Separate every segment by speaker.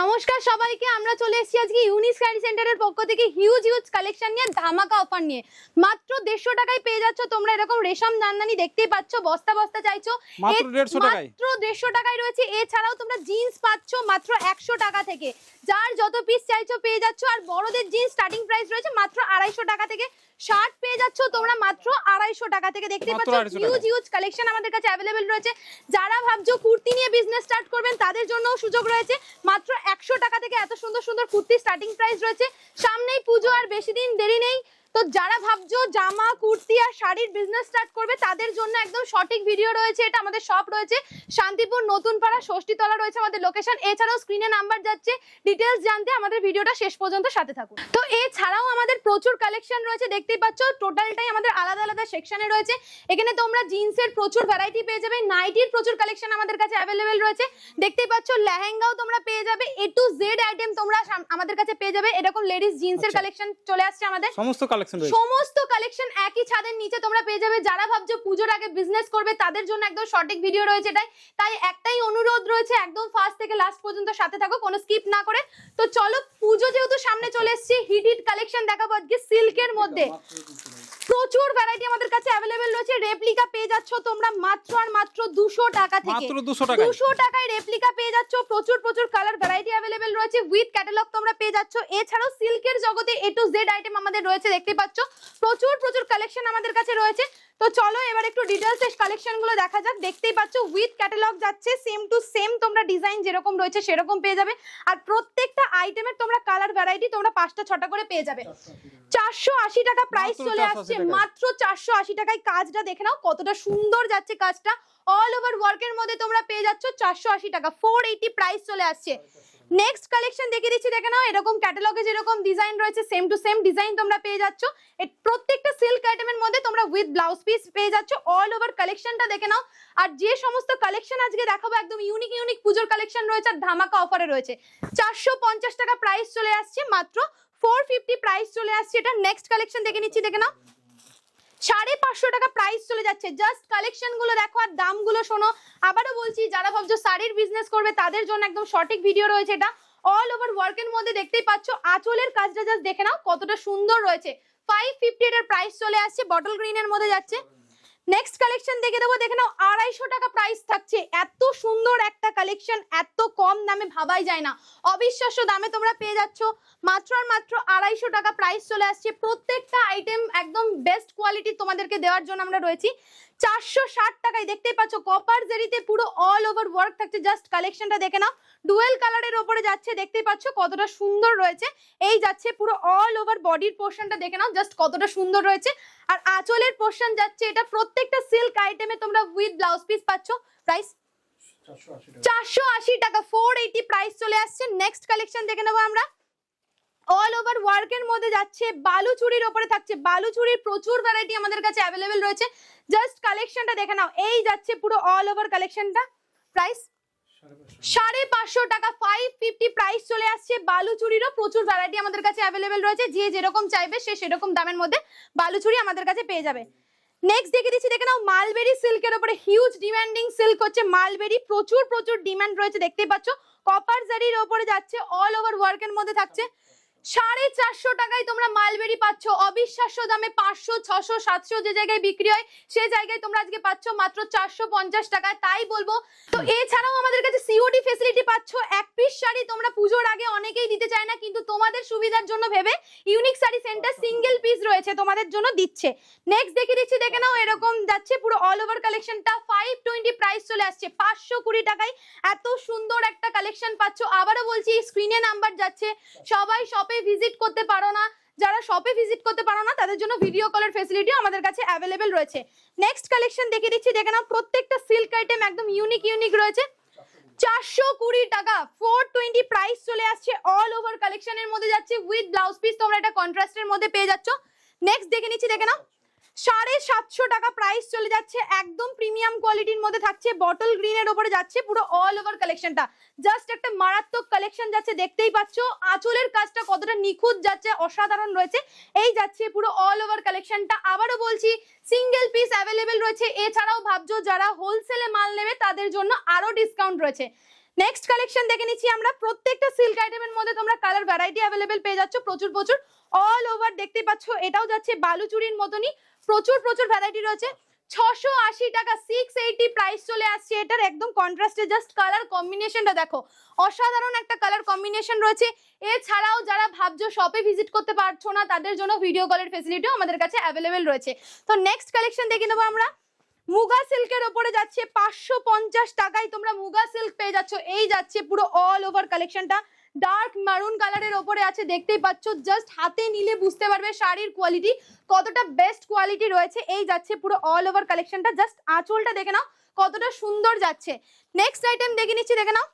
Speaker 1: নমস্কার সবাইকে আমরা চলে এসেছি আজকে ইউনিক শাড়ি সেন্টারের পক্ষ থেকে হিউজ হিউজ কালেকশন নিয়ে ধামাকা অফার নিয়ে। মাত্র দেড়শো টাকায় পেয়ে যাচ্ছ তোমরা এরকম রেশম জানদানি দেখতেই পাচ্ছ বস্তা বস্তা চাইছো।
Speaker 2: মাত্র 150 টাকায়।
Speaker 1: মাত্র দেড়শো টাকায় রয়েছে। এছাড়াও তোমরা জিন্স পাচ্ছ মাত্র একশো টাকা থেকে। যার যত পিস চাইছো পেয়ে যাচ্ছ আর বড়দের জিন্স স্টার্টিং প্রাইস রয়েছে মাত্র আড়াইশো টাকা থেকে। শার্ট পেয়ে যাচ্ছ তোমরা মাত্র আড়াইশো টাকা থেকে। দেখতেই পাচ্ছ হিউজ হিউজ কালেকশন আমাদের কাছে অ্যাভেলেবেল রয়েছে। যারা ভাবছ কুর্তি নিয়ে বিজনেস স্টার্ট করবেন তাদের জন্যও সুযোগ রয়েছে। মাত্র একশো টাকা থেকে এত সুন্দর সুন্দর কুর্তি স্টার্টিং প্রাইস রয়েছে। সামনেই পুজো আর বেশি দিন দেরি নেই। তো যারা ভাবছ জামা কুর্তি আর শাড়ির বিজনেস স্টার্ট করবে তাদের জন্য একদম সঠিক ভিডিও রয়েছে এটা আমাদের শপ রয়েছে। শান্তিপুর নতুন পাড়া ষষ্ঠীতলা রয়েছে আমাদের লোকেশন এছাড়াও স্ক্রিনে নাম্বার যাচ্ছে। ডিটেলস জানতে আমাদের ভিডিওটা শেষ পর্যন্ত সাথে থাকুন। তো এছাড়াও আমাদের প্রচুর কালেকশন রয়েছে দেখতেই পাচ্ছ টোটালটাই আমাদের আলাদা আলাদা সেকশনে রয়েছে। এখানে তোমরা জিন্সের প্রচুর ভ্যারাইটি পেয়ে যাবে নাইটির প্রচুর কালেকশন আমাদের কাছে অ্যাভেলেবেল রয়েছে। দেখতেই পাচ্ছ লেহেঙ্গাও তোমরা পেয়ে যাবে। এ টু জেড আইটেম তোমরা আমাদের কাছে পেয়ে যাবে। এরকম লেডিস জিন্সের। কালেকশন চলে আসছে আমাদের।
Speaker 2: সমস্ত কালেকশন রয়েছে।
Speaker 1: সমস্ত কালেকশন একই ছাদের নিচে তোমরা পেয়ে যাবে। যারা ভাবছ পুজোর আগে বিজনেস করবে, তাদের জন্য একদম সঠিক ভিডিও রয়েছে তাই তাই একটাই অনুরোধ রয়েছে, একদম ফার্স্ট থেকে লাস্ট পর্যন্ত সাথে থাকো, কোনো স্কিপ না করে। তো চলো, পুজো যেহেতু সামনে চলে এসেছে হিট হিট কালেকশন দেখাবো আজকে সিল্কের মধ্যে। প্রচুর ভ্যারাইটি আমাদের কাছে অ্যাভেলেবেল রয়েছে। রেপ্লিকা পেয়ে যাচ্ছ তোমরা মাত্র আর মাত্র দুশো টাকা থেকে।
Speaker 2: মাত্র 200 টাকায়।
Speaker 1: দুশো টাকায় রেপ্লিকা পেয়ে যাচ্ছ। প্রচুর প্রচুর কালার ভ্যারাইটি অ্যাভেলেবেল রয়েছে। উইথ ক্যাটালগ তোমরা পেয়ে যাচ্ছ। এছাড়াও সিল্কের জগতে এ টু জেড আইটেম আমাদের রয়েছে দেখতে পাচ্ছ। প্রচুর প্রচুর কালেকশন আমাদের কাছে রয়েছে। তো চলো এবার একটু ডিটেলস এর কালেকশনগুলো দেখা যাক। দেখতেই পাচ্ছ উইথ ক্যাটালগ যাচ্ছে সেম টু সেম তোমরা ডিজাইন যেরকম রয়েছে সেরকম পেয়ে যাবে। আর প্রত্যেকটা আইটেমের তোমরা কালার ভ্যারাইটি তোমরা পাঁচটা ছটা করে পেয়ে যাবে। চারশো আশি টাকা। প্রাইস চলে আসছে। মাত্র চারশো আশি টাকায় কাজটা দেখে নাও, কতটা সুন্দর যাচ্ছে কাজটা। অল ওভার ওয়ার্কের মধ্যে তোমরা পেয়ে যাচ্ছ চারশো আশি টাকা। ফোর এইটি প্রাইস চলে আসছে। নেক্সট কালেকশন দেখিয়ে দিচ্ছি, দেখে নাও, এরকম ক্যাটালগে যেরকম ডিজাইন রয়েছে সেম টু সেম ডিজাইন তোমরা পেয়ে যাচ্ছ। প্রত্যেকটা সিল্ক আইটেমের মধ্যে তোমরা উইথ ব্লাউজ পিস পেয়ে যাচ্ছ। অল ওভার কালেকশনটা দেখে নাও। আর যে সমস্ত কালেকশন আজকে দেখাবো, একদম ইউনিক ইউনিক পুজোর কালেকশন রয়েছে আর ধামাকা অফারে রয়েছে। চারশো পঞ্চাশ টাকা প্রাইস চলে আসছে, মাত্র ফোর ফিফটি প্রাইস চলে আসছে। এটা নেক্সট কালেকশন দেখে নিচ্ছি, দেখে নাও। সাড়ে পাঁচশো টাকা প্রাইস চলে যাচ্ছে। জাস্ট কালেকশনগুলো দেখো আর দামগুলো শোনো। আবারও বলছি, যারা ভাবছ শাড়ির বিজনেস করবে, তাদের জন্য একদম সঠিক ভিডিও রয়েছে এটা। অল ওভার ওয়ার্কের মধ্যে দেখতেই পাচ্ছ, আঁচলের কাজটা জাস্ট দেখে নাও কতটা সুন্দর রয়েছে। ফাইভ ফিফটি এটার প্রাইস চলে আসছে বটল গ্রিনের মধ্যে যাচ্ছে। নেক্সট কালেকশন দেখে দেবো। দেখে নাও, আড়াইশো টাকা প্রাইস থাকছে। এত সুন্দর একটা কালেকশন এত কম দামে ভাবাই যায় না। অবিশ্বাস্য দামে তোমরা পেয়ে যাচ্ছ। মাত্র আর মাত্র আড়াইশো টাকা প্রাইস চলে আসছে। প্রত্যেকটা আইটেম একদম বেস্ট কোয়ালিটি তোমাদেরকে দেওয়ার জন্য আমরা রয়েছি। চারশো ষাট টাকায় দেখতেই পাচ্ছ কপার জেরিতে পুরো অল ওভার ওয়ার্ক থাকছে। জাস্ট কালেকশনটা দেখে নাও। ডুয়েল কালারের ওপরে যাচ্ছে, দেখতেই পাচ্ছ কতটা সুন্দর রয়েছে। এই যাচ্ছে পুরো অল ওভার বডির পোর্শনটা দেখে নাও জাস্ট কতটা সুন্দর রয়েছে। আর আঁচলের পোর্শন যাচ্ছে এটা প্রত্যেকটা সিল্ক আইটেমে তোমরা উইথ ব্লাউজ পিস পাচ্ছ। প্রাইস চারশো আশি টাকা। ফোর এইটি প্রাইস চলে আসছে। নেক্সট কালেকশন দেখে নেব আমরা। অল ওভার ওয়ার্কের মধ্যে যাচ্ছে। বালু চুরির ওপরে থাকছে। বালু চুরির প্রচুর ভ্যারাইটি আমাদের কাছে অ্যাভেলেবেল রয়েছে। জাস্ট কালেকশনটা দেখে নাও। এই যাচ্ছে পুরো অল ওভার কালেকশনটা প্রাইস সাড়ে পাঁচশো। টাকা। ফাইভ ফিফটি প্রাইস চলে আসছে। বালু চুরিরও প্রচুর ভ্যারাইটি আমাদের কাছে অ্যাভেলেবেল রয়েছে। যে যেরকম চাইবে সে সেরকম দামের মধ্যে বালু চুরি আমাদের কাছে পেয়ে যাবে। নেক্সট দেখে দিচ্ছি, দেখে নাও মালবেরি সিল্কের উপরে হিউজ ডিমান্ডিং সিল্ক হচ্ছে মালবেরি প্রচুর প্রচুর ডিমান্ড রয়েছে, দেখতেই পাচ্ছ। কপার জারির ওপরে যাচ্ছে অল ওভার ওয়ার্কের মধ্যে থাকছে। সাড়ে চারশো টাকায় তোমরা মালবেরি পাচ্ছ। অবিশ্বাস্য দামে পাঁচশো, ছশো, সাতশো যে জায়গায় বিক্রি হয়, সে জায়গায় তোমরা আজকে পাচ্ছ মাত্র চারশো পঞ্চাশ টাকায়, তাই বলব। তো এছাড়াও আমাদের কাছে সিওডি ফেসিলিটি পাচ্ছ। এক পিস শাড়ি তোমরা পুজোর আগে অনেকেই দিতে চায় না, কিন্তু তোমাদের সুবিধার জন্য ভেবে unique sari centre single piece রয়েছে, তোমাদের জন্য দিচ্ছে। নেক্সট দেখে দিচ্ছি, দেখে নাও, এরকম যাচ্ছে পুরো অল ওভার কালেকশনটা ফাইভ টোয়েন্টি প্রাইস চলে আসছে, পাঁচশো কুড়ি টাকায়। এত সুন্দর একটা কালেকশন পাচ্ছ। আবারও বলছি স্ক্রিনে নাম্বার যাচ্ছে। সবাই শপে ভিজিট করতে পারো না, যারা শপে ভিজিট করতে পারো না, তাদের জন্য ভিডিও কলের ফেসিলিটিও আমাদের কাছে অ্যাভেলেবেল রয়েছে। নেক্সট কালেকশন দেখে দিচ্ছি, দেখে নাও, প্রত্যেকটা সিল্ক আইটেম একদম ইউনিক ইউনিক রয়েছে। চারশো কুড়ি টাকা ফোর টোয়েন্টি প্রাইস চলে আসছে অল ওভার কালেকশনের মধ্যে যাচ্ছে উইথ ব্লাউজ পিস তোমরা এটা কন্ট্রাস্টের মধ্যে পেয়ে যাচ্ছ। নেক্সট দেখে নিচ্ছি দেখে নাও। সাড়ে সাতশো টাকা প্রাইস চলে যাচ্ছে। একদম প্রিমিয়াম কোয়ালিটির মধ্যে থাকছে। বটল গ্রিনের ওপরে যাচ্ছে পুরো অল ওভার কালেকশনটা জাস্ট একটা মারাত্মক কালেকশন যাচ্ছে, দেখতেই পাচ্ছ। আঁচলের কাজটা কতটা নিখুঁত যাচ্ছে, অসাধারণ রয়েছে। এই যাচ্ছে পুরো অল ওভার কালেকশনটা আবারও বলছি সিঙ্গেল পিস অ্যাভেলেবেল রয়েছে। এছাড়াও ভাবছ যারা হোলসেলে মাল নেবে, তাদের জন্য আরও ডিসকাউন্ট রয়েছে। নেক্সট কালেকশন দেখে নিচ্ছি আমরা। প্রত্যেকটা সিল্ক আইটেমের মধ্যে তোমরা কালার ভ্যারাইটি অ্যাভেলেবেল পেয়ে যাচ্ছ। প্রচুর প্রচুর অল ওভার দেখতে পাচ্ছ। এটাও যাচ্ছে বালুচুরির মতনই। প্রচুর প্রচুর ভ্যারাইটি রয়েছে। ছশো আশি টাকা সিক্স এইটি প্রাইস চলে আসছে। এটার একদম কন্ট্রাস্টে জাস্ট কালার কম্বিনেশনটা দেখো। অসাধারণ একটা কালার কম্বিনেশন রয়েছে। এছাড়াও যারা ভাবছ শপে ভিজিট করতে পারছ না, তাদের জন্য ভিডিও কলের ফেসিলিটিও আমাদের কাছে অ্যাভেলেবেল রয়েছে। তো নেক্সট কালেকশন দেখে নেব আমরা। মুগা সিল্কের ওপরে যাচ্ছে পাঁচশো পঞ্চাশ টাকায় তোমরা মুগা সিল্ক পেয়ে যাচ্ছ। এই যাচ্ছে পুরো অল ওভার কালেকশনটা ডার্ক মারুন কালারের ওপরে আছে, দেখতেই পাচ্ছ জাস্ট হাতে নিলে বুঝতে পারবে শাড়ির কোয়ালিটি কতটা বেস্ট কোয়ালিটি রয়েছে, এই যাচ্ছে পুরো অল ওভার কালেকশনটা জাস্ট আঁচলটা দেখে নাও, কতটা সুন্দর যাচ্ছে। নেক্সট আইটেম দেখে নিচ্ছি, দেখে নাও।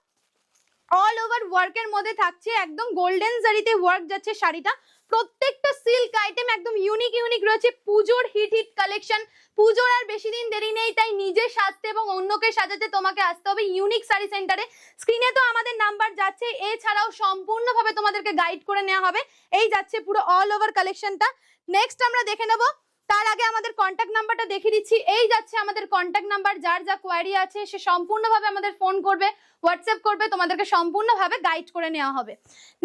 Speaker 1: অল ওভার ওয়ার্কের মধ্যে থাকছে, একদম গোল্ডেন জারিতে ওয়ার্ক যাচ্ছে শাড়িটা। প্রত্যেকটা সিল্ক আইটেম একদম ইউনিক ইউনিক রয়েছে। পুজোর হিট হিট কালেকশন পুজোর আর বেশি দিন দেরি নেই, তাই নিজে সাজতে এবং অন্যকে সাজাতে তোমাকে আসতে হবে ইউনিক শাড়ি সেন্টারে স্ক্রিনে তো আমাদের নাম্বার যাচ্ছে, এছাড়াও সম্পূর্ণভাবে তোমাদেরকে গাইড করে নেওয়া হবে। এই যাচ্ছে পুরো অল ওভার কালেকশনটা নেক্সট আমরা দেখে নেব তার আগে আমাদের কন্ট্যাক্ট নাম্বারটা দেখিয়ে দিচ্ছি। এই যাচ্ছে আমাদের কন্ট্যাক্ট নাম্বার যার যা কোয়ারি আছে, সে সম্পূর্ণভাবে আমাদের ফোন করবে হোয়াটসঅ্যাপ করবে, তোমাদেরকে সম্পূর্ণভাবে গাইড করে নেওয়া হবে।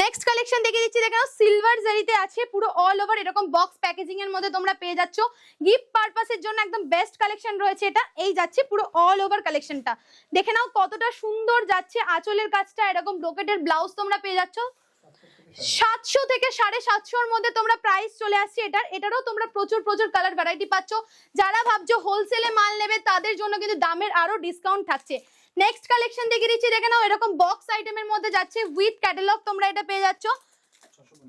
Speaker 1: নেক্সট কালেকশন দেখিয়ে দিচ্ছি, দেখো সিলভার জারিতে আছে, পুরো অল ওভার এরকম বক্স প্যাকেজিং এর মধ্যে তোমরা পেয়ে যাচ্ছ। গিফট পারপাসের জন্য একদম বেস্ট কালেকশন রয়েছে এটা। এই যাচ্ছে পুরো অল ওভার কালেকশনটা দেখে নাও কতটা সুন্দর যাচ্ছে, আঁচলের কাজটা, এরকম ব্রোকেটের ব্লাউজ তোমরা পেয়ে যাচ্ছ। সাতশো থেকে সাড়ে সাতশোর মধ্যে তোমরা প্রাইস চলে আসছে। এটার, এটারও তোমরা প্রচুর প্রচুর কালার ভ্যারাইটি পাচ্ছ। যারা ভাবছ হোলসেলে মাল নেবে, তাদের জন্য কিন্তু দামের আরও ডিসকাউন্ট থাকছে। নেক্সট কালেকশন দেখে দিচ্ছি, দেখে নাও, এরকম বক্স আইটেমের মধ্যে যাচ্ছে উইথ ক্যাটালগ তোমরা এটা পেয়ে যাচ্ছ।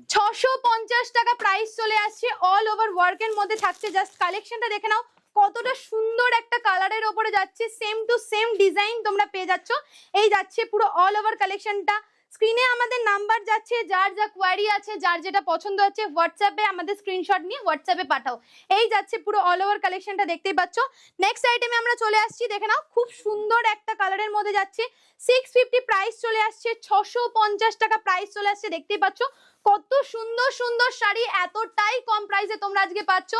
Speaker 1: ছশো পঞ্চাশ টাকা প্রাইস চলে আসছে অল ওভার ওয়ার্কের মধ্যে থাকছে। জাস্ট কালেকশনটা দেখে নাও, কতটা সুন্দর একটা কালারের ওপরে যাচ্ছে। সেম টু সেম ডিজাইন তোমরা পেয়ে যাচ্ছ। এই যাচ্ছে পুরো অল ওভার কালেকশনটা স্ক্রিনে আমাদের নাম্বার যাচ্ছে, যার যা কোয়ারি আছে, যার যেটা পছন্দ আছে হোয়াটসঅ্যাপে আমাদের স্ক্রিনশট নিয়ে হোয়াটসঅ্যাপে পাঠাও। এই যাচ্ছে পুরো অল ওভার কালেকশনটা দেখতেই পাচ্ছ। নেক্সট আইটেমে আমরা চলে আসছি, দেখে নাও, খুব সুন্দর একটা কালারের মধ্যে যাচ্ছে। সিক্স ফিফটি প্রাইস চলে আসছে, ছশো পঞ্চাশ টাকা প্রাইস চলে আসছে, দেখতেই পাচ্ছ। কত সুন্দর সুন্দর শাড়ি, এতটাই কম প্রাইসে তোমরা আজকে পাচ্ছ।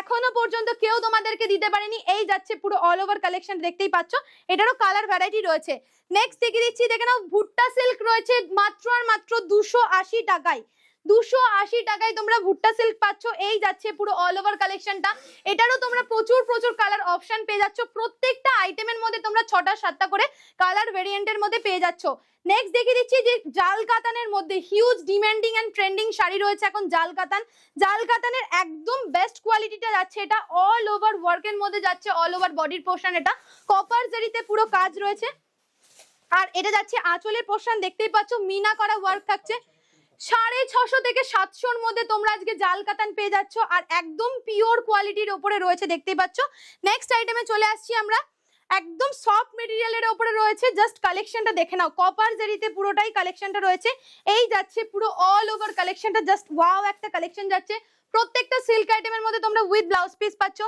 Speaker 1: এখনও পর্যন্ত কেউ তোমাদেরকে দিতে পারেনি। এই যাচ্ছে পুরো অল ওভার কালেকশন দেখতেই পাচ্ছ। এটারও কালার ভ্যারাইটি রয়েছে। নেক্সট দেখে দিচ্ছি, দেখে নাও, ভুট্টা সিল্ক রয়েছে মাত্র আর মাত্র দুশো আশি টাকায়। দুশো আশি টাকায় তোমরা ভুট্টা সিল্ক পাচ্ছ। এই যাচ্ছে পুরো অল ওভার কালেকশনটা এটারও তোমরা প্রচুর প্রচুর কালার অপশন পেয়ে যাচ্ছ। প্রত্যেকটা আইটেমের মধ্যে তোমরা ছটা, সাতটা করে কালার ভেরিয়েন্টের মধ্যে পেয়ে যাচ্ছ। নেক্সট দেখিয়ে দিচ্ছি যে জাল কাতানের মধ্যে huge demanding and trending sari রয়েছে এখন জাল কাতান। জাল কাতানের একদম বেস্ট কোয়ালিটিটা যাচ্ছে এটা। অল ওভার ওয়ার্কের মধ্যে যাচ্ছে অল ওভার বডির পোর্শন এটা। কপার জারিতে পুরো কাজ রয়েছে। আর এটা যাচ্ছে আঁচলের পোর্শন দেখতেই পাচ্ছ, মিনা করা ওয়ার্ক থাকছে। সাড়ে ছশো থেকে সাতশোর মধ্যে তোমরা আজকে জাল কাতান পেয়ে যাচ্ছ আর একদম পিওর কোয়ালিটির ওপরে রয়েছে, দেখতেই পাচ্ছ। নেক্সট আইটেমে চলে আসছি আমরা। একদম সফট মেটেরিয়ালের ওপরে রয়েছে। জাস্ট কালেকশনটা দেখে নাও। কপার জেরিতে পুরোটাই কালেকশনটা রয়েছে। এই যাচ্ছে পুরো অল ওভার কালেকশনটা জাস্ট ওয়াও একটা কালেকশন যাচ্ছে। প্রত্যেকটা সিল্ক আইটেমের মধ্যে তোমরা উইথ ব্লাউজ পিস পাচ্ছ।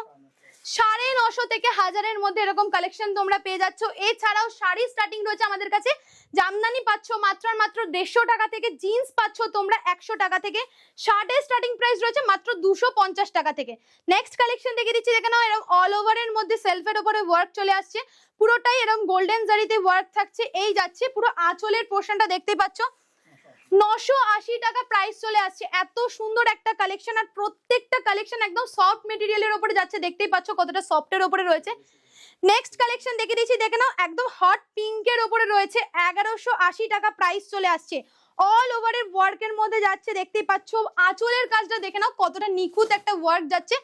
Speaker 1: সাড়ে নশো থেকে হাজারের মধ্যে এরকম কালেকশন তোমরা পেয়ে যাচ্ছ। এছাড়াও শাড়ি স্টার্টিং রয়েছে আমাদের কাছে। জামদানি পাচ্ছ মাত্র মাত্র দেড়শো টাকা থেকে জিন্স পাচ্ছ তোমরা একশো টাকা থেকে। শার্টের স্টার্টিং প্রাইস রয়েছে মাত্র দুশো পঞ্চাশ টাকা থেকে। নেক্সট কালেকশন দেখে দিচ্ছি, দেখে নাও, এরকম অল ওভারের মধ্যে সেলফের ওপরে ওয়ার্ক চলে আসছে। পুরোটাই এরকম গোল্ডেন জারিতে ওয়ার্ক থাকছে। এই যাচ্ছে পুরো আঁচলের পোর্শনটা দেখতে পাচ্ছ। নশো আশি টাকা প্রাইস চলে আসছে। এত সুন্দর একটা কালেকশন আর প্রত্যেকটা কালেকশন একদম সফট মেটেরিয়ালের উপরে যাচ্ছে। দেখতেই পাচ্ছ কতটা সফটের উপরে রয়েছে। নেক্সট কালেকশন দেখে দিচ্ছি, দেখে নাও, একদম হট পিঙ্কের উপরে রয়েছে। এগারোশো আশি টাকা প্রাইস চলে আসছে। অল ওভারের ওয়ার্কের মধ্যে যাচ্ছে, দেখতেই পাচ্ছ। আঁচলের কাজটা দেখে নাও, কতটা নিখুঁত একটা ওয়ার্ক যাচ্ছে।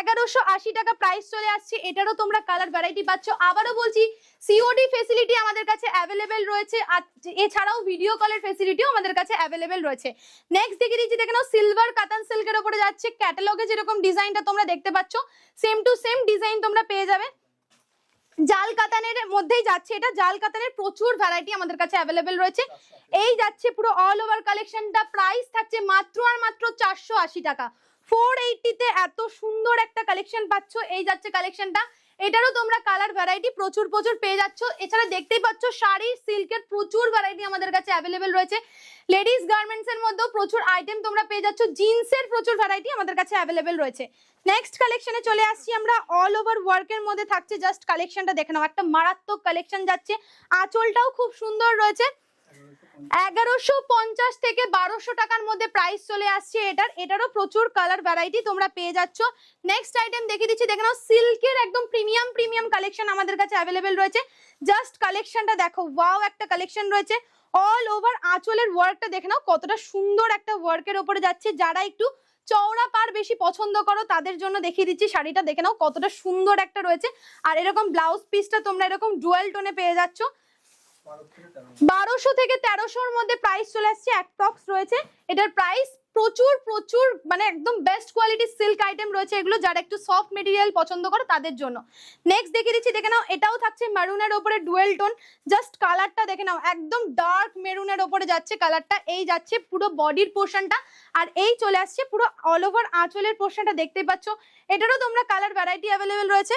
Speaker 1: এগারোশো আশি টাকা প্রাইস চলে আসছে। এটারও তোমরা কালার ভ্যারাইটি পাচ্ছ। আবারও বলছি সিওডি ফেসিলিটি আমাদের কাছে অ্যাভেলেবেল রয়েছে, আর এছাড়াও ভিডিও কলের ফেসিলিটিও আমাদের কাছে অ্যাভেলেবেল রয়েছে। নেক্সট দেখে দিচ্ছি, দেখে নাও সিলভার কাতান সিল্কের ওপরে যাচ্ছে। ক্যাটালগে যেরকম ডিজাইনটা তোমরা দেখতে পাচ্ছ সেম টু সেম ডিজাইন তোমরা পেয়ে যাবে। জাল কাতানের মধ্যেই যাচ্ছে এটা। জাল কাতানের প্রচুর ভ্যারাইটি আমাদের কাছে অ্যাভেলেবেল রয়েছে। এই যাচ্ছে পুরো অল ওভার কালেকশনটা প্রাইস থাকছে মাত্র আর মাত্র চারশো আশি টাকা। ফোর এইটিতে এত সুন্দর একটা কালেকশন পাচ্ছ। এই যাচ্ছে কালেকশনটা এটারও তোমরা কালার ভ্যারাইটি প্রচুর প্রচুর পেয়ে যাচ্ছ। এছাড়া দেখতেই পাচ্ছ শাড়ি সিল্কের প্রচুর ভ্যারাইটি আমাদের কাছে অ্যাভেলেবেল রয়েছে। লেডিস গার্মেন্টস এর মধ্যেও প্রচুর আইটেম তোমরা পেয়ে যাচ্ছ। জিন্সের প্রচুর ভ্যারাইটি আমাদের কাছে অ্যাভেলেবেল রয়েছে। নেক্সট কালেকশনে চলে আসছি আমরা। অল ওভার ওয়ার্কের মধ্যে থাকছে। জাস্ট কালেকশনটা দেখে নাও। একটা মারাত্মক কালেকশন যাচ্ছে। আঁচলটাও খুব সুন্দর রয়েছে। এগারোশো পঞ্চাশ থেকে বারোশো টাকার মধ্যে প্রাইস চলে আসছে এটার। এটারও প্রচুর কালার ভ্যারাইটি তোমরা পেয়ে যাচ্ছ। নেক্সট আইটেম দেখিয়ে দিচ্ছি, দেখে নাও সিল্কের একদম প্রিমিয়াম প্রিমিয়াম কালেকশন আমাদের কাছে অ্যাভেলেবেল রয়েছে। জাস্ট কালেকশনটা দেখো ওয়াও একটা কালেকশন রয়েছে। অল ওভার আঁচলের ওয়ার্কটা দেখে নাও, কতটা সুন্দর একটা ওয়ার্কের ওপরে যাচ্ছে। যারা একটু চওড়া পার বেশি পছন্দ করো, তাদের জন্য দেখিয়ে দিচ্ছি শাড়িটা। দেখে নাও, কতটা সুন্দর একটা রয়েছে। আর এরকম ব্লাউজ পিসটা তোমরা এরকম ডুয়েল টোনে পেয়ে যাচ্ছ। বারোশো থেকে তেরোশোর মধ্যে প্রাইস চলে আসছে। অ্যাপ্রক্স রয়েছে। এটার প্রাইস প্রচুর প্রচুর মানে একদম বেস্ট কোয়ালিটির সিল্ক আইটেম রয়েছে এগুলো, যারা একটু সফট মেটেরিয়াল পছন্দ করে তাদের জন্য। নেক্সট দেখিয়ে দিচ্ছি, দেখে নাও, এটাও থাকছে মেরুনের ওপরে ডুয়েল টোন জাস্ট কালারটা দেখে নাও, একদম ডার্ক মেরুনের ওপরে যাচ্ছে কালারটা এই যাচ্ছে পুরো বডির পোর্শনটা আর এই চলে আসছে পুরো অল ওভার আঁচলের পোর্শনটা দেখতে পাচ্ছ, এটারও তোমরা কালার ভ্যারাইটি অ্যাভেলেবেল রয়েছে।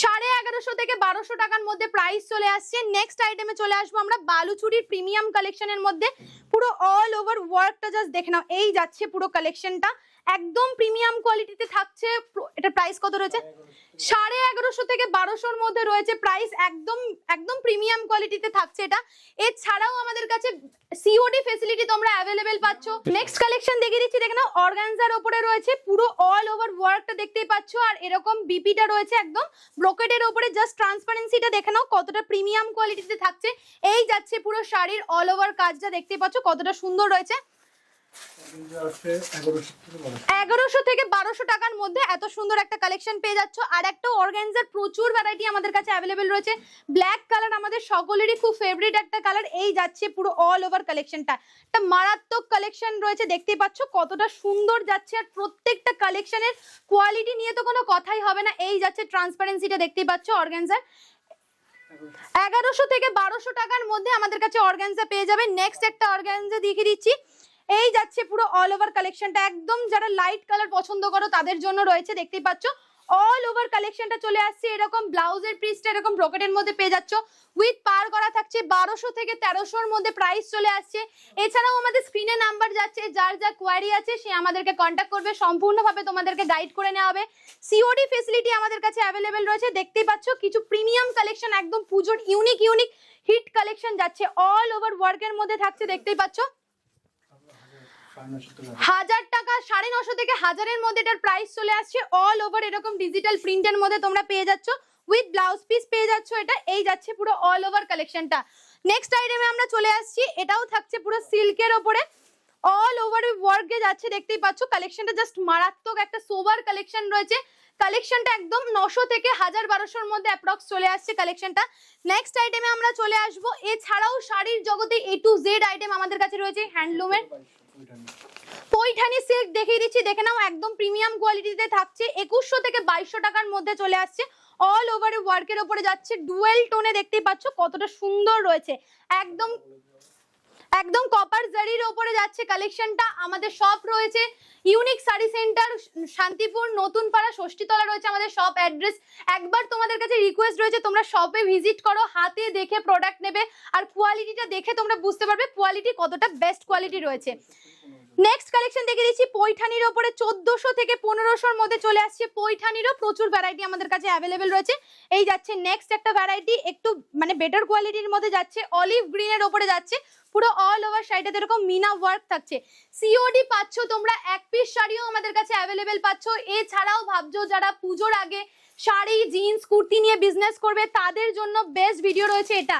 Speaker 1: সাড়ে এগারোশো থেকে বারোশো টাকার মধ্যে প্রাইস চলে আসছে। নেক্সট আইটেমে চলে আসব আমরা বালুচুরির প্রিমিয়াম কালেকশনের মধ্যে। পুরো অল ওভার ওয়ার্কটা জাস্ট দেখে নাও। এই যাচ্ছে পুরো কালেকশনটা একদম প্রিমিয়াম কোয়ালিটিতে থাকছে। এটা প্রাইস কত রয়েছে? সাড়ে এগারোশো থেকে বারোশোর মধ্যে রয়েছে প্রাইস একদম একদম প্রিমিয়াম কোয়ালিটিতে থাকছে এটা। এছাড়াও আমাদের কাছে সিওডি ফেসিলিটি তোমরা অ্যাভেলেবেল পাচ্ছ। নেক্সট কালেকশন দেখিয়ে দিচ্ছি, দেখে নাও। অর্গানজার ওপরে রয়েছে পুরো অল ওভার ওয়ার্কটা দেখতেই পাচ্ছ। আর এরকম বিপিটা রয়েছে একদম ব্রোকেটের ওপরে। জাস্ট ট্রান্সপারেন্সিটা দেখে নাও, কতটা প্রিমিয়াম কোয়ালিটিতে থাকছে। এই যাচ্ছে পুরো শাড়ির অল ওভার কাজটা দেখতেই পাচ্ছ, কতটা সুন্দর রয়েছে। এগারোশো থেকে বারোশো টাকার মধ্যে এত সুন্দর একটা কালেকশন পেয়ে যাচ্ছ। আর একটা অর্গানজার প্রচুর ভ্যারাইটি আমাদের কাছে অ্যাভেলেবেল রয়েছে। ব্ল্যাক কালার আমাদের সকলেরই খুব ফেভারিট একটা কালার এই যাচ্ছে পুরো অল ওভার কালেকশনটা একটা মারাত্মক কালেকশন রয়েছে, দেখতেই পাচ্ছ কতটা সুন্দর যাচ্ছে। আর প্রত্যেকটা কালেকশনের কোয়ালিটি নিয়ে তো কোনো কথাই হবে না। এই যাচ্ছে ট্রান্সপারেন্সিটা দেখতেই পাচ্ছ অর্গানজার এগারোশো থেকে বারোশো টাকার মধ্যে আমাদের কাছে অর্গানজা পেয়ে যাবে। নেক্সট একটা অর্গানজা দেখিয়ে দিচ্ছি। এই যাচ্ছে পুরো অল ওভার কালেকশনটা একদম যারা লাইট কালার পছন্দ করো, তাদের জন্য রয়েছে, দেখতেই পাচ্ছ। অল ওভার কালেকশনটা চলে আসছে, এরকম ব্লাউজের পিসটা এরকম ব্রকেটের মধ্যে পেয়ে যাচ্ছ। উইথ পার করা থাকছে, বারোশো থেকে তেরোশোর মধ্যে প্রাইস চলে আসছে। এছাড়াও আমাদের স্ক্রিনে নাম্বার যাচ্ছে, যার যা কোয়ারি আছে, সে আমাদেরকে কন্ট্যাক্ট করবে, সম্পূর্ণভাবে তোমাদেরকে গাইড করে নেওয়া হবে। সিওডি ফেসিলিটি আমাদের কাছে অ্যাভেলেবেল রয়েছে, দেখতেই পাচ্ছ, কিছু প্রিমিয়াম কালেকশন একদম পুজোর ইউনিক ইউনিক হিট কালেকশন যাচ্ছে। অল ওভার ওয়ার্কের মধ্যে থাকছে, দেখতেই পাচ্ছ। হাজার টাকা, সাড়ে নশো থেকে হাজারের মধ্যে এটার প্রাইস চলে আসছে অল ওভার এরকম ডিজিটাল প্রিন্টের মধ্যে তোমরা পেয়ে যাচ্ছ। উইথ ব্লাউজ পিস পেয়ে যাচ্ছ এটা, এই যাচ্ছে পুরো অল ওভার কালেকশনটা নেক্সট আইটেমে আমরা চলে আসছি, এটাও থাকছে পুরো সিল্কের ওপরে। অল ওভার ওয়ার্কে যাচ্ছে, দেখতেই পাচ্ছ কালেকশনটা জাস্ট মারাত্মক একটা সোভার কালেকশন রয়েছে। কালেকশনটা একদম নশো থেকে হাজার বারোশোর মধ্যে অ্যাপ্রক্স চলে আসছে কালেকশনটা নেক্সট আইটেমে আমরা চলে আসব, এছাড়াও শাড়ির জগতে এ টু জেড আইটেম আমাদের কাছে রয়েছে হ্যান্ডলুমের পৈঠানি সিল্ক দেখিয়ে দিচ্ছি, দেখে নাও, একদম প্রিমিয়াম কোয়ালিটিতে থাকছে। একুশশো থেকে বাইশশো টাকার মধ্যে চলে আসছে। অল ওভার ওয়ার্কের ওপরে যাচ্ছে। ডুয়েল টোনে দেখতেই পাচ্ছ কতটা সুন্দর রয়েছে। একদম একদম কপার জারির ওপরে যাচ্ছে কালেকশনটা আমাদের শপ রয়েছে। ইউনিক শাড়ি সেন্টার শান্তিপুর নতুন পাড়া ষষ্ঠীতলা রয়েছে আমাদের শপ অ্যাড্রেস একবার তোমাদের কাছে রিকোয়েস্ট রয়েছে, তোমরা শপে ভিজিট করো, হাতে দেখে প্রোডাক্ট নেবে। আর কোয়ালিটিটা দেখে তোমরা বুঝতে পারবে কোয়ালিটি কতটা বেস্ট কোয়ালিটি রয়েছে। নেক্সট কালেকশন দেখে দিচ্ছি, পৈঠানির ওপরে চোদ্দশো থেকে পনেরোশোর মধ্যে চলে আসছে পৈঠানিরও প্রচুর ভ্যারাইটি আমাদের কাছে অ্যাভেলেবেল রয়েছে। এই যাচ্ছে নেক্সট একটা ভ্যারাইটি একটু মানে বেটার কোয়ালিটির মধ্যে যাচ্ছে অলিভ গ্রিনের ওপরে যাচ্ছে, পুরো অল ওভার শাড়িটাতে এরকম মিনা ওয়ার্ক থাকছে। সিওডি পাচ্ছ তোমরা, এক পিস শাড়িও আমাদের কাছে অ্যাভেলেবেল পাচ্ছ। এছাড়াও ভাবছ যারা পুজোর আগে শাড়ি জিন্স কুর্তি নিয়ে বিজনেস করবে, তাদের জন্য বেস্ট ভিডিও রয়েছে এটা।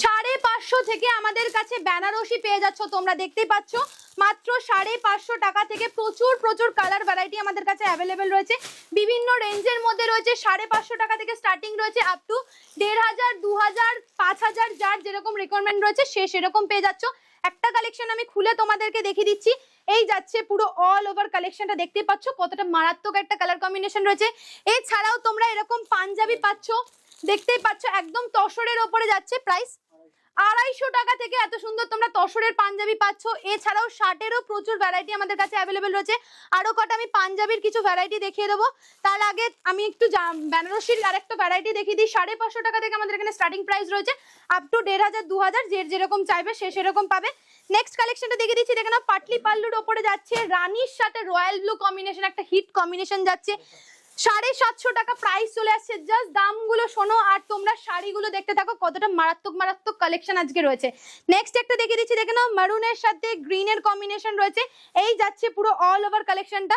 Speaker 1: সাড়ে পাঁচশো থেকে আমাদের কাছে বেনারসি পেয়ে যাচ্ছ, তোমরা দেখতেই পাচ্ছ। মাত্র সাড়ে পাঁচশো টাকা থেকে প্রচুর প্রচুর কালার ভ্যারাইটি আমাদের কাছে অ্যাভেলেবেল রয়েছে। বিভিন্ন রেঞ্জের মধ্যে রয়েছে, সাড়ে পাঁচশো টাকা থেকে স্টার্টিং রয়েছে আপ টু দেড় হাজার, দু হাজার, পাঁচ হাজার, যার যেরকম রিকোয়ারমেন্ট রয়েছে, সে সেরকম পেয়ে যাচ্ছ। একটা কালেকশন আমি খুলে তোমাদেরকে দেখিয়ে দিচ্ছি। এই যাচ্ছে পুরো অল ওভার কালেকশনটা দেখতে পাচ্ছ, কতটা মারাত্মক একটা কালার কম্বিনেশন রয়েছে। এছাড়াও তোমরা এরকম পাঞ্জাবি পাচ্ছ। দেখতেই পাচ্ছ, একদম তসরের ওপরে যাচ্ছে প্রাইস আড়াইশো টাকা থেকে এত সুন্দর তোমরা তসরের পাঞ্জাবি পাচ্ছ। এছাড়াও শার্টেরও প্রচুর ভ্যারাইটি আমাদের কাছে অ্যাভেলেবেল রয়েছে। আরও কটা আমি পাঞ্জাবির কিছু ভ্যারাইটি দেখিয়ে দেবো। তার আগে আমি একটু বেনারসির আরেকটা ভ্যারাইটি দেখিয়ে দিই। সাড়ে পাঁচশো টাকা থেকে আমাদের এখানে স্টার্টিং প্রাইস রয়েছে। আপ টু দেড় হাজার, দু হাজার, যে যেরকম চাইবে সে সেরকম পাবে। নেক্সট কালেকশনটা দেখিয়ে দিচ্ছি। দেখে নাও, পাটলি পাল্লুর ওপরে যাচ্ছে। রানীর সাথে রয়্যাল ব্লু কম্বিনেশন একটা হিট কম্বিনেশন যাচ্ছে। সাড়ে সাতশো টাকা প্রাইস চলে আসছে। জাস্ট দামগুলো শোনো আর তোমরা শাড়িগুলো দেখতে থাকো, কতটা মারাত্মক মারাত্মক কালেকশন আজকে রয়েছে। নেক্সট একটা দেখিয়ে দিচ্ছি, দেখে নাও মারুনের সাথে গ্রিনের কম্বিনেশন রয়েছে। এই যাচ্ছে পুরো অল ওভার কালেকশনটা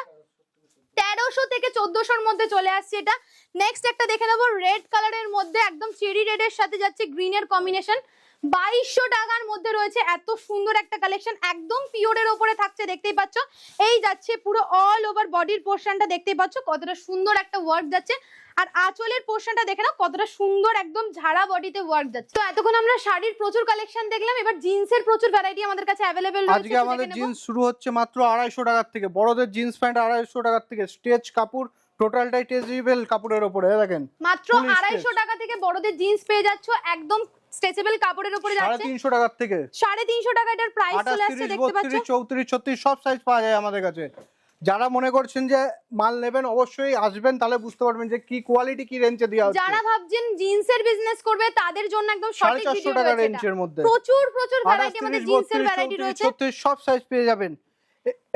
Speaker 1: তেরোশো থেকে চোদ্দশোর মধ্যে চলে আসছে এটা। নেক্সট একটা দেখে নেব রেড কালারের মধ্যে একদম চেরি রেডের সাথে যাচ্ছে গ্রিনের কম্বিনেশন বাইশশো টাকার মধ্যে রয়েছে এত সুন্দর একটা কালেকশন একদম পিওরের ওপরে থাকছে দেখতেই পাচ্ছ। এই যাচ্ছে পুরো অল ওভার বডির পোর্শনটা দেখতেই পাচ্ছ কতটা সুন্দর একটা ওয়ার্ক যাচ্ছে। আর আঁচলের পোর্শনটা দেখে নাও কতটা সুন্দর একদম ঝাড়া বডিতে ওয়ার্ক যাচ্ছে। তো এতক্ষণ আমরা শাড়ির প্রচুর কালেকশন দেখলাম এবার জিন্সের প্রচুর ভ্যারাইটি আমাদের কাছে অ্যাভেলেবেল রয়েছে
Speaker 2: আজকে আমাদের জিন্স শুরু হচ্ছে মাত্র আড়াইশো টাকার থেকে। বড়দের জিন্স প্যান্ট আড়াইশো টাকার থেকে। স্টেজ কাপড় টোটালটাই টেজিবল কাপড়ের এই দেখেন।
Speaker 1: মাত্র
Speaker 2: Full
Speaker 1: আড়াইশো টাকা থেকে বড়দের জিন্স পেয়ে যাচ্ছ একদম স্ট্রেচেবল কাপড়ের উপরে যাচ্ছে।
Speaker 2: তিনশো টাকার থেকে।
Speaker 1: সাড়ে তিনশো টাকা এটার প্রাইস চলে আসছে দেখতে পাচ্ছ?
Speaker 2: বত্রিশ চৌত্রিশ ছত্রিশ সব সাইজ পাওয়া যায় আমাদের কাছে। যারা মনে করছেন যে মাল নেবেন অবশ্যই আসবেন তাহলে বুঝতে পারবেন যে কি কোয়ালিটি কি রেঞ্জে দেওয়া হচ্ছে।
Speaker 1: যারা ভাবছেন জিন্সের বিজনেস করবে তাদের জন্য একদম সঠিক ভিডিও
Speaker 2: টাকা রেঞ্জের মধ্যে।
Speaker 1: প্রচুর প্রচুর ভ্যারাইটি আমাদের জিন্সের ভ্যারাইটি রয়েছে।
Speaker 2: ছত্রিশ সব সাইজ পেয়ে যাবেন।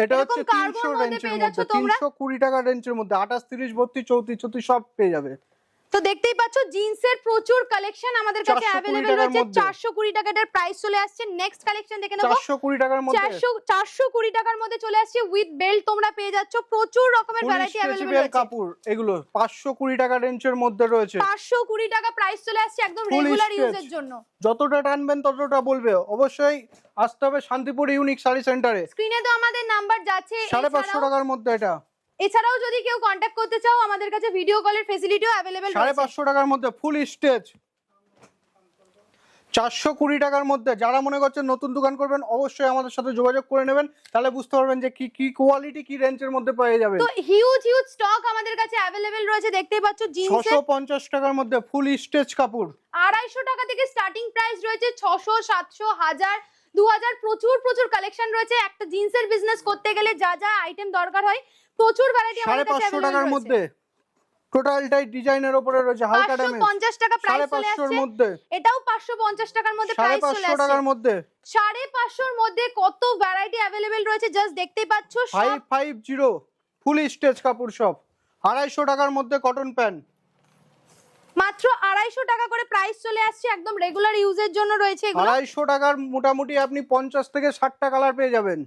Speaker 2: এটা হচ্ছে
Speaker 1: cargo
Speaker 2: তিনশো
Speaker 1: র মধ্যে
Speaker 2: রেঞ্জের মধ্যে
Speaker 1: যাচ্ছ তোমরা।
Speaker 2: তিনশো কুড়ি টাকা রেঞ্জের মধ্যে। আঠাশ তিরিশ বত্রিশ চৌত্রিশ ছত্রিশ সব পেয়ে যাবে।
Speaker 1: তো দেখতেই পাচ্ছ জিন্সের প্রচুর কালেকশন আমাদের কাছে
Speaker 2: 420
Speaker 1: অ্যাভেলেবেল রয়েছে।
Speaker 2: মধ্যে।
Speaker 1: চারশো কুড়ি টাকাটার প্রাইস চলে আসছে। নেক্সট কালেকশন দেখে নেব।
Speaker 2: চারশো কুড়ি টাকার মধ্যে।
Speaker 1: চারশো চারশো কুড়ি টাকার মধ্যে চলে আসছে। উইথ বেল্ট তোমরা পেয়ে যাচ্ছ। প্রচুর রকমের ভ্যারাইটি অ্যাভেলেবেল রয়েছে।
Speaker 2: কাপড় এগুলো পাঁচশো কুড়ি টাকা রেঞ্জের মধ্যে রয়েছে।
Speaker 1: পাঁচশো কুড়ি টাকা প্রাইস চলে আসছে একদম রেগুলার। ইউজের জন্য।
Speaker 2: যতটা টানবেন ততটা বলবে। অবশ্যই আসতে হবে শান্তিপুর ইউনিক শাড়ি সেন্টারে
Speaker 1: স্ক্রিনে তো আমাদের নাম্বার যাচ্ছে।
Speaker 2: সাড়ে পাঁচশো
Speaker 1: এছাড়াও-
Speaker 2: টাকার মধ্যে এটা।
Speaker 1: এছাড়াও যদি কেউ কন্ট্যাক্ট করতে চাও আমাদের কাছে ভিডিও কলের ফেসিলিটিও অ্যাভেলেবেল
Speaker 2: সাড়ে
Speaker 1: রয়েছে।
Speaker 2: পাঁচশো টাকার মধ্যে ফুল স্টেজ চারশো কুড়ি টাকার মধ্যে। যারা মনে করছেন নতুন দোকান করবেন অবশ্যই আমাদের সাথে যোগাযোগ করে নেবেন। তাহলে বুঝতে পারবেন যে কি কি কোয়ালিটি কি রেঞ্জের মধ্যে পেয়ে যাবেন
Speaker 1: তো হিউজ হিউজ স্টক আমাদের কাছে অ্যাভেলেবেল রয়েছে। দেখতেই পাচ্ছ জিন্সের
Speaker 2: পঞ্চাশ টাকার মধ্যে ফুল স্টেজ কাপড়।
Speaker 1: আড়াইশো টাকা থেকে স্টার্টিং প্রাইস রয়েছে ছশো সাতশো হাজার দু হাজার প্রচুর প্রচুর কালেকশন রয়েছে। একটা জিন্সের বিজনেস করতে গেলে যা যা আইটেম দরকার হয় প্রচুর ভ্যারাইটি আমাদের কাছে
Speaker 2: টাকার মধ্যে। টোটালটাই ডিজাইনের ওপরে রয়েছে হালকা ড্যামেজ
Speaker 1: পঞ্চাশ টাকা
Speaker 2: সাড়ে
Speaker 1: প্রাইস চলে আসছে।
Speaker 2: মধ্যে।
Speaker 1: এটাও পাঁচশো পঞ্চাশ টাকার মধ্যে প্রাইস চলে
Speaker 2: পাঁচশো টাকার মধ্যে।
Speaker 1: সাড়ে পাঁচশোর মধ্যে কত ভ্যারাইটি অ্যাভেলেবেল রয়েছে জাস্ট দেখতেই পাচ্ছ
Speaker 2: ফাইভ
Speaker 1: সব
Speaker 2: ফাইভ জিরো ফুল স্টেজ কাপড় সব। আড়াইশো টাকার মধ্যে কটন প্যান্ট
Speaker 1: মাত্র আড়াইশো টাকা করে প্রাইস চলে আসছে একদম রেগুলার ইউজের জন্য রয়েছে এগুলো।
Speaker 2: আড়াইশো টাকার মোটামুটি আপনি পঞ্চাশ থেকে ষাটটা কালার পেয়ে যাবেন।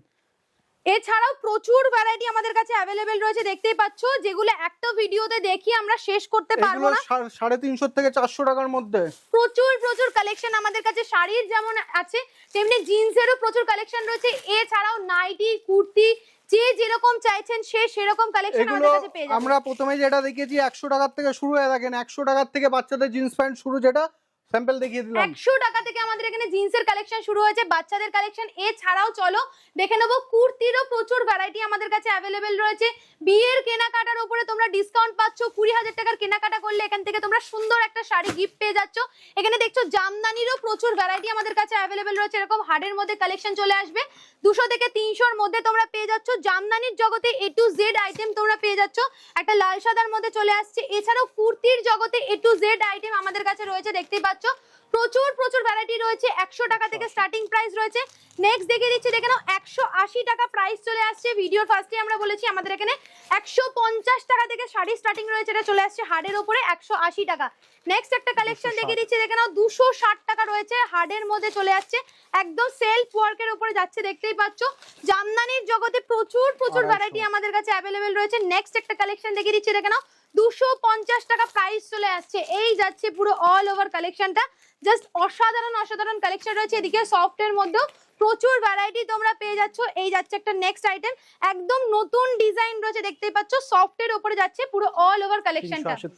Speaker 1: এছাড়াও প্রচুর ভ্যারাইটি আমাদের কাছে অ্যাভেলেবেল রয়েছে দেখতেই পাচ্ছ। যেগুলো একটা ভিডিওতে দেখি আমরা শেষ করতে পারব না।
Speaker 2: সাড়ে তিনশো থেকে চারশো টাকার মধ্যে।
Speaker 1: প্রচুর প্রচুর কালেকশন আমাদের কাছে শাড়ির যেমন আছে তেমনি জিন্সেরও প্রচুর কালেকশন রয়েছে। এছাড়াও নাইটি কুর্তি যে যেরকম চাইছেন সে সেরকম কালেকশন আমাদের কাছে পেয়ে যাবেন।
Speaker 2: আমরা প্রথমে যেটা দেখিয়েছি একশো টাকার থেকে শুরু হয়ে থাকেন। একশো টাকার থেকে বাচ্চাদের জিন্স প্যান্ট শুরু যেটা স্যাম্পল দেখিয়ে দিলাম।
Speaker 1: একশো টাকা থেকে আমাদের এখানে জিন্সের কালেকশন শুরু হয়েছে, বাচ্চাদের কালেকশন এছাড়াও চলো দেখে নেব, কুর্তিরও প্রচুর ভ্যারাইটি আমাদের কাছে অ্যাভেলেবেল রয়েছে। বিয়ের কেনাকাটার উপরে তোমরা ডিসকাউন্ট পাচ্ছ, কুড়ি হাজার টাকার কেনাকাটা করলে এখান থেকে তোমরা সুন্দর একটা শাড়ি গিফট পেয়ে যাচ্ছ। এখানে দেখছ জামদানিরও প্রচুর ভ্যারাইটি আমাদের কাছে অ্যাভেলেবেল রয়েছে, এরকম হার্ডের মধ্যে কালেকশন চলে আসবে। দুশো থেকে তিনশোর মধ্যে তোমরা পেয়ে যাচ্ছ, জামদানির জগতে এ টু জেড আইটেম তোমরা পেয়ে যাচ্ছ। একটা লাল সাদার মধ্যে চলে আসছে, এছাড়াও কুর্তির জগতে এ টু জেড আইটেম আমাদের কাছে রয়েছে, দেখতেই পাচ্ছ। প্রচুর প্রচুর ভ্যারাইটি রয়েছে। একশো টাকা থেকে স্টার্টিং প্রাইস রয়েছে। নেক্সট দেখিয়ে দিচ্ছি দেখে নাও একশো আশি টাকা প্রাইস চলে আসছে। ভিডিওর ফার্স্টে আমরা বলেছি আমাদের এখানে একশো পঞ্চাশ টাকা থেকে শাড়ি স্টার্টিং রয়েছে এটা চলে আসছে হার্ডের উপরে একশো আশি টাকা। নেক্সট একটা কালেকশন
Speaker 2: 260
Speaker 1: দেখিয়ে দিচ্ছি দেখে নাও দুশো ষাট টাকা রয়েছে হার্ডের মধ্যে চলে আসছে। একদম সেলফ ওয়ার্কের উপরে যাচ্ছে দেখতেই পাচ্ছ। জামদানির জগতে প্রচুর প্রচুর ভ্যারাইটি আমাদের কাছে অ্যাভেলেবেল রয়েছে। নেক্সট একটা কালেকশন দেখে দিচ্ছি দেখে নাও দুশো পঞ্চাশ টাকা প্রাইস চলে আসছে। এই যাচ্ছে পুরো অল ওভার কালেকশনটা জাস্ট অসাধারণ অসাধারণ কালেকশন রয়েছে। এদিকে সফট এর মধ্যেও প্রচুর ভ্যারাইটি তোমরা পেয়ে যাচ্ছ। এই যাচ্ছে একটা নেক্সট আইটেম একদম নতুন ডিজাইন রয়েছে দেখতেই পাচ্ছ। সফটের উপরে যাচ্ছে পুরো অল ওভার
Speaker 2: তিনশো
Speaker 1: কালেকশনটা
Speaker 2: আশি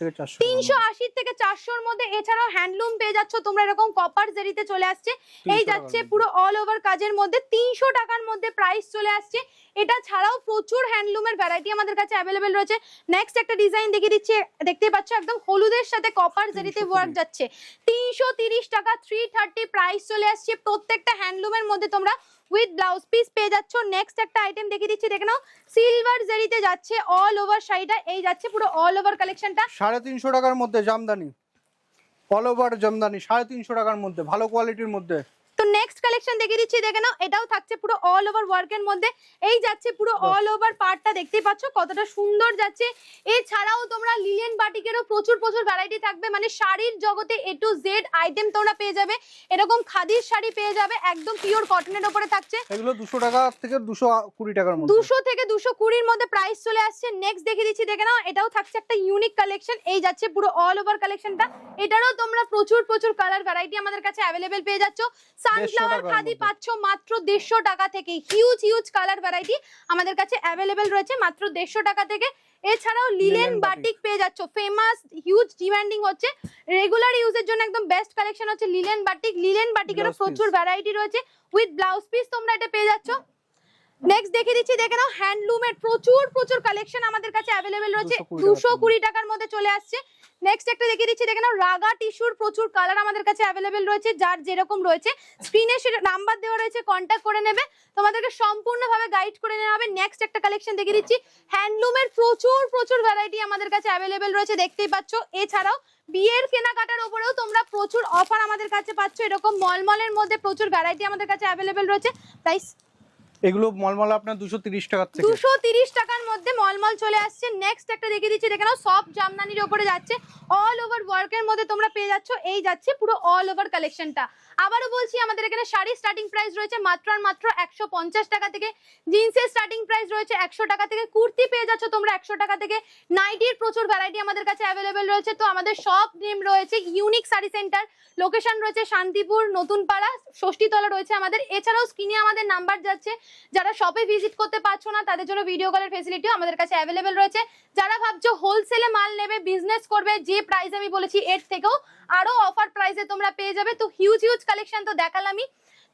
Speaker 1: তিনশো আশির থেকে চারশোর মধ্যে। এছাড়াও হ্যান্ডলুম পেয়ে যাচ্ছ। তোমরা এরকম কপার জেরিতে চলে আসছে। এই যাচ্ছে পুরো অল ওভার কাজের মধ্যে। তিনশো টাকার মধ্যে প্রাইস চলে আসছে। এটা ছাড়াও প্রচুর হ্যান্ডলুমের ভ্যারাইটি আমাদের কাছে অ্যাভেলেবেল রয়েছে। নেক্সট একটা ডিজাইন দেখিয়ে দিচ্ছি দেখতে পাচ্ছ একদম হলুদের সাথে কপার জেরিতে
Speaker 2: 330
Speaker 1: ওয়ার্ক যাচ্ছে। তিনশো তিরিশ টাকা থ্রি থার্টি প্রাইস চলে আসছে। প্রত্যেকটা হ্যান্ডলুমের মধ্যে তোমরা উইথ ব্লাউজ পিস পেয়ে যাচ্ছ। নেক্সট একটা আইটেম দেখিয়ে দিচ্ছি দেখে নাও। সিলভার জেরিতে যাচ্ছে অল ওভার শাড়িটা এই যাচ্ছে পুরো অল ওভার কালেকশনটা
Speaker 2: সাড়ে তিনশো টাকার মধ্যে জামদানি। অল ওভার জামদানি সাড়ে তিনশো টাকার মধ্যে ভালো কোয়ালিটির মধ্যে।
Speaker 1: তো নেক্সট কালেকশন দেখিয়ে দিচ্ছি দেখে নাও এটাও থাকছে পুরো অল ওভার ওয়ার্কের মধ্যে। এই যাচ্ছে পুরো অল ওভার পার্টটা দেখতেই পাচ্ছ কতটা সুন্দর যাচ্ছে। এছাড়াও তোমরা লিলেন বাটিকেরও প্রচুর প্রচুর ভ্যারাইটি থাকবে মানে শাড়ির জগতে এ টু জেড আইটেম তোমরা পেয়ে যাবে। এরকম খাদির শাড়ি পেয়ে যাবে একদম পিওর কটনের ওপরে থাকছে।
Speaker 2: এগুলো দুশো টাকা থেকে দুশো কুড়ি টাকার মধ্যে।
Speaker 1: দুশো থেকে দুশো কুড়ির মধ্যে প্রাইস চলে আসছে। নেক্সট দেখে দিচ্ছি দেখে নাও এটাও থাকছে একটা ইউনিক কালেকশন এই যাচ্ছে পুরো অল ওভার কালেকশনটা এটারও তোমরা প্রচুর প্রচুর কালার ভ্যারাইটি আমাদের কাছে অ্যাভেলেবেল পেয়ে যাচ্ছ। সানফ্লাওয়ার খাদি। পাচ্ছ মাত্র দেড়শো টাকা থেকে। হিউজ হিউজ কালার ভ্যারাইটি আমাদের কাছে অ্যাভেলেবেল রয়েছে মাত্র দেড়শো টাকা থেকে। এছাড়াও লিলেন বাটিক পেয়ে যাচ্ছ। ফেমাস হিউজ ডিমান্ডিং হচ্ছে। রেগুলার ইউজের জন্য একদম বেস্ট কালেকশন হচ্ছে লিলেন বাটিক লিলেন বাটিকেরও প্রচুর ভ্যারাইটি রয়েছে। উইথ ব্লাউজ পিস তোমরা এটা পেয়ে যাচ্ছ। নেক্সট দেখে দিচ্ছি দেখে নাও হ্যান্ডলুমের প্রচুর প্রচুর কালেকশন আমাদের কাছে অ্যাভেলেবেল রয়েছে। দুশো কুড়ি টাকার মধ্যে। চলে আসছে। নেক্সট একটা দেখে দিচ্ছি দেখে নাও রাগা টিস্যুর প্রচুর কালার আমাদের কাছে অ্যাভেলেবেল রয়েছে যার যেরকম রয়েছে। স্ক্রিনে সেটা নাম্বার দেওয়া রয়েছে কন্ট্যাক্ট করে নেবে। তোমাদেরকে সম্পূর্ণভাবে গাইড করে নেওয়া হবে। নেক্সট একটা কালেকশন দেখে দিচ্ছি হ্যান্ডলুমের প্রচুর প্রচুর ভ্যারাইটি আমাদের কাছে অ্যাভেলেবেল রয়েছে দেখতেই পাচ্ছ। এছাড়াও বিয়ের কেনাকাটার উপরেও তোমরা প্রচুর অফার আমাদের কাছে পাচ্ছ। এরকম মলমলের মধ্যে প্রচুর ভ্যারাইটি আমাদের কাছে অ্যাভেলেবেল রয়েছে। প্রাইস
Speaker 2: এগুলো মলমল আপনার দুশো তিরিশ টাকার থেকে।
Speaker 1: দুশো তিরিশ টাকার মধ্যে মলমল চলে আসছে। নেক্সট একটা দেখিয়ে দিচ্ছি, দেখে নাও, সব জামদানির ওপরে যাচ্ছে। অল ওভার ওয়ার্কের মধ্যে তোমরা পেয়ে যাচ্ছ, এই যাচ্ছে পুরো অল ওভার কালেকশনটা আবারও বলছি, আমাদের এখানে শাড়ি স্টার্টিং প্রাইস রয়েছে মাত্র আর মাত্র একশো পঞ্চাশ টাকা থেকে। জিন্সের স্টার্টিং প্রাইস রয়েছে একশো টাকা থেকে। কুর্তি পেয়ে যাচ্ছ তোমরা একশো টাকা থেকে। নাইটির প্রচুর ভ্যারাইটি আমাদের কাছে অ্যাভেলেবেল রয়েছে। তো আমাদের সব নেম রয়েছে ইউনিক শাড়ি সেন্টার লোকেশন রয়েছে শান্তিপুর নতুন নতুনপাড়া, ষষ্ঠীতলা রয়েছে আমাদের। এছাড়াও স্ক্রিনে আমাদের নাম্বার যাচ্ছে যারা শপে ভিজিট করতে পারছ না তাদের জন্য ভিডিও কলের ফেসিলিটিও আমাদের কাছে অ্যাভেলেবেল রয়েছে। যারা ভাবছ হোলসেলে মাল নেবে বিজনেস করবে যে প্রাইস আমি বলেছি এর থেকেও আরও অফার প্রাইসে তোমরা পেয়ে যাবে। তো হিউজ হিউজ কালেকশন তো দেখালামই।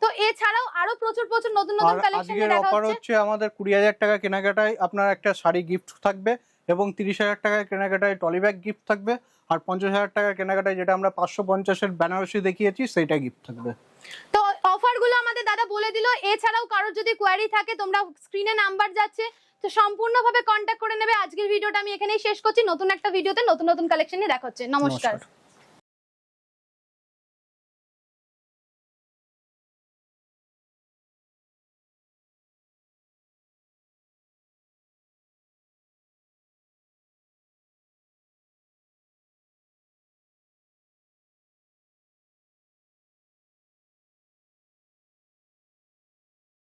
Speaker 1: তো এছাড়াও আরও প্রচুর প্রচুর নতুন নতুন কালেকশন দেখা
Speaker 2: অফার
Speaker 1: হচ্ছে।
Speaker 2: হচ্ছে আমাদের কুড়ি হাজার টাকা কেনাকাটায় আপনার একটা শাড়ি গিফট থাকবে এবং তিরিশ হাজার টাকায় কেনাকাটায় টলি ব্যাগ গিফট থাকবে। আর পঞ্চাশ হাজার টাকার কেনাকাটায় যেটা আমরা পাঁচশো পঞ্চাশের বেনারসি দেখিয়েছি সেইটা গিফট থাকবে।
Speaker 1: তো অফারগুলো আমাদের দাদা বলে দিল। এছাড়াও কারোর যদি কোয়ারি থাকে, তোমরা স্ক্রিনে নাম্বার যাচ্ছে, তো সম্পূর্ণভাবে কন্ট্যাক্ট করে নেবে। আজকের ভিডিওটা আমি এখানেই শেষ করছি। নতুন একটা ভিডিওতে নতুন নতুন কালেকশন নিয়ে দেখা হচ্ছে। নমস্কার।
Speaker 2: নমস্কার।